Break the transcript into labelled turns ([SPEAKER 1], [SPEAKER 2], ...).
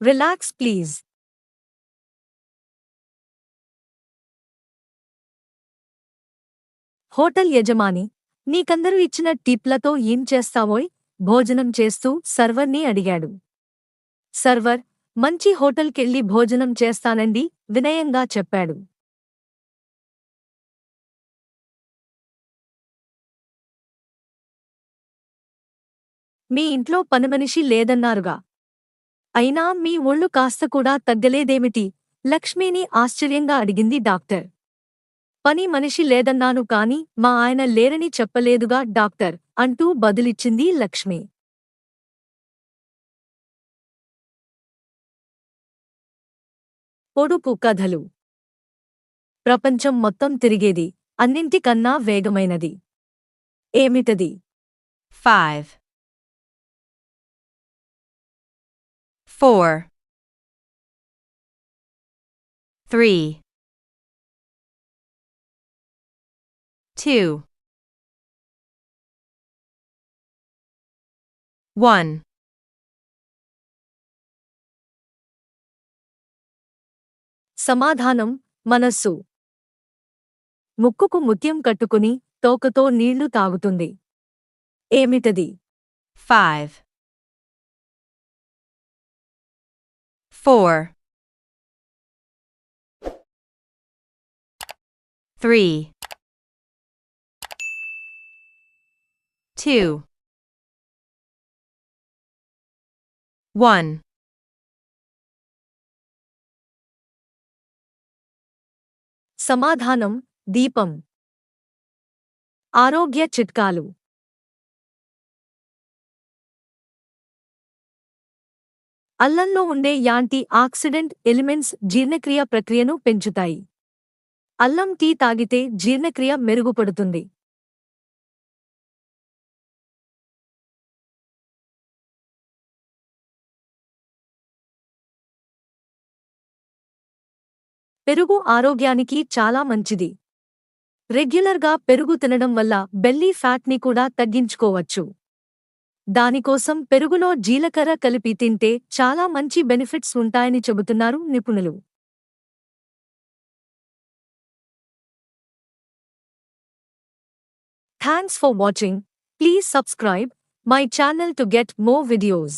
[SPEAKER 1] Relax please hotel యజమాని నీకందరూ ఇచ్చిన టిప్లతో ఏం చేస్తావోయ్? భోజనం చేస్తూ సర్వర్ని అడిగాడు. సర్వర్ మంచి హోటల్కెళ్ళి భోజనం చేస్తానండి వినయంగా చెప్పాడు. మీ ఇంట్లో పనిమనిషి లేదన్నారుగా అయినా మీ ఒళ్ళు కాస్త కూడా తగ్గలేదేమిటి? లక్ష్మిని ఆశ్చర్యంగా అడిగింది డాక్టర్. పని మనిషి లేదన్నాను కాని మా ఆయన లేరని చెప్పలేదుగా డాక్టర్ అంటూ బదులిచ్చింది లక్ష్మి. పొడుపు కథలు. ప్రపంచం మొత్తం తిరిగేది అన్నింటికన్నా వేగమైనది. ఏమిటది?
[SPEAKER 2] ఫైవ్. 4 3 2 1
[SPEAKER 1] సమాధానం మనస్సు. ముక్కుకు ముత్యం కట్టుకుని తోకతో నీళ్ళు తాగుతుంది. ఏమిటది?
[SPEAKER 2] 5 4 3 2 1
[SPEAKER 1] సమాధానం దీపం ఆరోగ్య చిట్కాలు అల్లంలో ఉండే యాంటీ ఆక్సిడెంట్ ఎలిమెంట్స్ జీర్ణక్రియ ప్రక్రియను పెంచుతాయి. అల్లం టీ తాగితే జీర్ణక్రియ మెరుగుపడుతుంది. పెరుగు ఆరోగ్యానికి చాలా మంచిది. రెగ్యులర్గా పెరుగు తినడం వల్ల బెల్లీ ఫ్యాట్ని కూడా తగ్గించుకోవచ్చు. దానికోసం పెరుగులో జీలకర్ర కలిపి తింటే చాలా మంచి బెనిఫిట్స్ ఉంటాయని చెబుతున్నారు నిపుణులు. Thanks for watching please subscribe my channel to get more videos